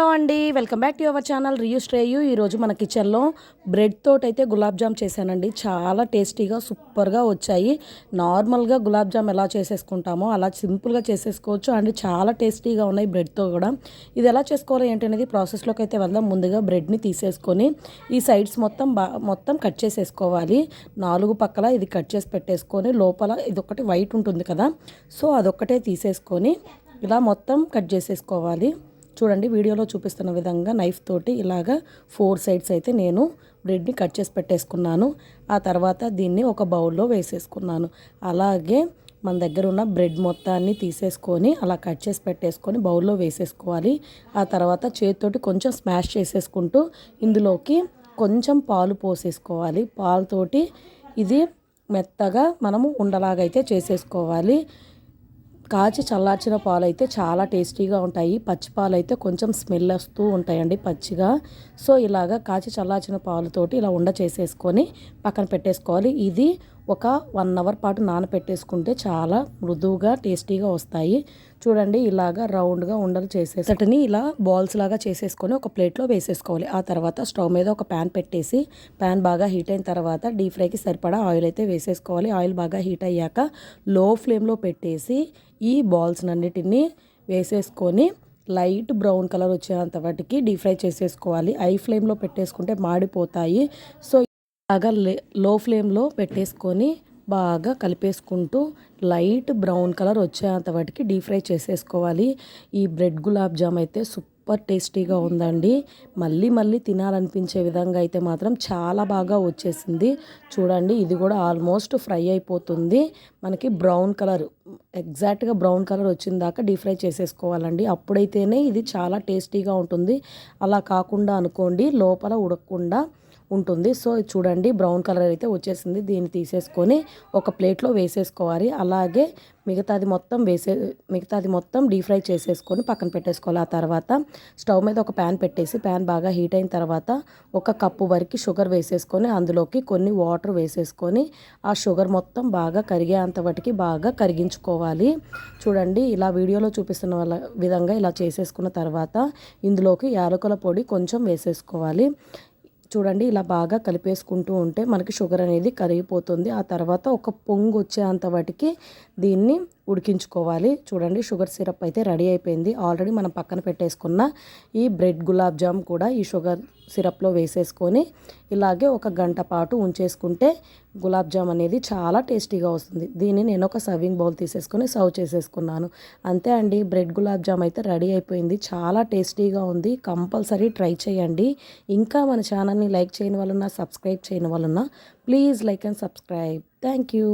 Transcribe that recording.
Hello అండి. Welcome back to our channel రియూ. స్ట్రేయు ఈరోజు మన కిచెన్లో బ్రెడ్ తోటి అయితే గులాబ్ జామ్ చేశానండి. చాలా టేస్టీగా సూపర్గా వచ్చాయి. నార్మల్గా గులాబ్ జామ్ ఎలా చేసేసుకుంటామో అలా సింపుల్గా చేసేసుకోవచ్చు. అండ్ చాలా టేస్టీగా ఉన్నాయి బ్రెడ్తో కూడా. ఇది ఎలా చేసుకోవాలి ఏంటనేది ప్రాసెస్లోకి అయితే వెళ్దాం. ముందుగా బ్రెడ్ని తీసేసుకొని ఈ సైడ్స్ మొత్తం బా మొత్తం కట్ చేసేసుకోవాలి. నాలుగు పక్కల ఇది కట్ చేసి పెట్టేసుకొని లోపల ఇది ఒకటి వైట్ ఉంటుంది కదా. సో అదొక్కటే తీసేసుకొని ఇలా మొత్తం కట్ చేసేసుకోవాలి. చూడండి వీడియోలో చూపిస్తున్న విధంగా నైఫ్ తోటి ఇలాగా ఫోర్ సైడ్స్ అయితే నేను బ్రెడ్ని కట్ చేసి పెట్టేసుకున్నాను. ఆ తర్వాత దీన్ని ఒక బౌల్లో వేసేసుకున్నాను. అలాగే మన దగ్గర ఉన్న బ్రెడ్ మొత్తాన్ని తీసేసుకొని అలా కట్ చేసి పెట్టేసుకొని బౌల్లో వేసేసుకోవాలి. ఆ తర్వాత చేతితోటి కొంచెం స్మాష్ చేసేసుకుంటూ ఇందులోకి కొంచెం పాలు పోసేసుకోవాలి. పాలతోటి ఇది మెత్తగా మనము ఉండలాగైతే చేసేసుకోవాలి. కాచి చల్లార్చిన పాలు అయితే చాలా టేస్టీగా ఉంటాయి. పచ్చి పాలు అయితే కొంచెం స్మెల్ వస్తూ ఉంటాయండి పచ్చిగా. సో ఇలాగా కాచి చల్లార్చిన పాలుతోటి ఇలా ఉండ చేసేసుకొని పక్కన పెట్టేసుకోవాలి. ఇది ఒక వన్ అవర్ పాటు నానపెట్టేసుకుంటే చాలా మృదువుగా టేస్టీగా వస్తాయి. చూడండి ఇలాగా రౌండ్గా ఉండలు చేసేసటిని ఇలా బాల్స్ లాగా చేసేసుకొని ఒక ప్లేట్లో వేసేసుకోవాలి. ఆ తర్వాత స్టవ్ మీద ఒక ప్యాన్ పెట్టేసి ప్యాన్ బాగా హీట్ అయిన తర్వాత డీప్ ఫ్రైకి సరిపడా ఆయిల్ అయితే వేసేసుకోవాలి. ఆయిల్ బాగా హీట్ అయ్యాక లో ఫ్లేమ్లో పెట్టేసి ఈ బాల్స్ అన్నిటినీ వేసేసుకొని లైట్ బ్రౌన్ కలర్ వచ్చేంత వాటికి డీప్ ఫ్రై చేసేసుకోవాలి. ఐ ఫ్లేమ్లో పెట్టేసుకుంటే మాడిపోతాయి. సో అగర్లో ఫ్లేమ్లో పెట్టేసుకొని బాగా కలిపేసుకుంటూ లైట్ బ్రౌన్ కలర్ వచ్చేంత వాటికి డీప్ ఫ్రై చేసేసుకోవాలి. ఈ బ్రెడ్ గులాబ్ జామ్ అయితే సూపర్ టేస్టీగా ఉందండి. మళ్ళీ మళ్ళీ తినాలనిపించే విధంగా అయితే మాత్రం చాలా బాగా వచ్చేసింది. చూడండి ఇది కూడా ఆల్మోస్ట్ ఫ్రై అయిపోతుంది. మనకి బ్రౌన్ కలర్ ఎగ్జాక్ట్గా బ్రౌన్ కలర్ వచ్చిన దాకా డీప్ ఫ్రై చేసేసుకోవాలండి. అప్పుడైతేనే ఇది చాలా టేస్టీగా ఉంటుంది. అలా కాకుండా అనుకోండి లోపల ఉడకకుండా ఉంటుంది. సో చూడండి. బ్రౌన్ కలర్ అయితే వచ్చేసింది. దీన్ని తీసేసుకొని ఒక ప్లేట్లో వేసేసుకోవాలి. అలాగే మిగతాది మొత్తం వేసే మిగతాది మొత్తం డీప్ ఫ్రై చేసేసుకొని పక్కన పెట్టేసుకోవాలి. ఆ తర్వాత స్టవ్ మీద ఒక ప్యాన్ పెట్టేసి ప్యాన్ బాగా హీట్ అయిన తర్వాత ఒక కప్పు వరకు షుగర్ వేసేసుకొని అందులోకి కొన్ని వాటర్ వేసేసుకొని ఆ షుగర్ మొత్తం బాగా కరిగేంత వాటికి బాగా కరిగించుకోవాలి. చూడండి ఇలా వీడియోలో చూపిస్తున్న వాళ్ళ విధంగా ఇలా చేసేసుకున్న తర్వాత ఇందులోకి యాలకుల పొడి కొంచెం వేసేసుకోవాలి. చూడండి ఇలా బాగా కలిపేసుకుంటూ ఉంటే మనకి షుగర్ అనేది కరిగిపోతుంది. ఆ తర్వాత ఒక పొంగు వచ్చేంత వాటికి దీన్ని ఉడికించుకోవాలి. చూడండి షుగర్ సిరప్ అయితే రెడీ అయిపోయింది. ఆల్రెడీ మనం పక్కన పెట్టేసుకున్న ఈ బ్రెడ్ గులాబ్ జామ్ కూడా ఈ షుగర్ సిరప్లో వేసేసుకొని ఇలాగే ఒక గంట పాటు ఉంచేసుకుంటే గులాబ్ జామ్ అనేది చాలా టేస్టీగా వస్తుంది. దీన్ని నేను ఒక సర్వింగ్ బౌల్ తీసేసుకొని సర్వ్ చేసేసుకున్నాను. అంతే అండి బ్రెడ్ గులాబ్ జామ్ అయితే రెడీ అయిపోయింది. చాలా టేస్టీగా ఉంది. కంపల్సరీ ట్రై చేయండి. ఇంకా మన ఛానల్ని లైక్ చేయని వాళ్ళున్నా సబ్స్క్రైబ్ చేయని వాళ్ళున్నా please like and subscribe. Thank you.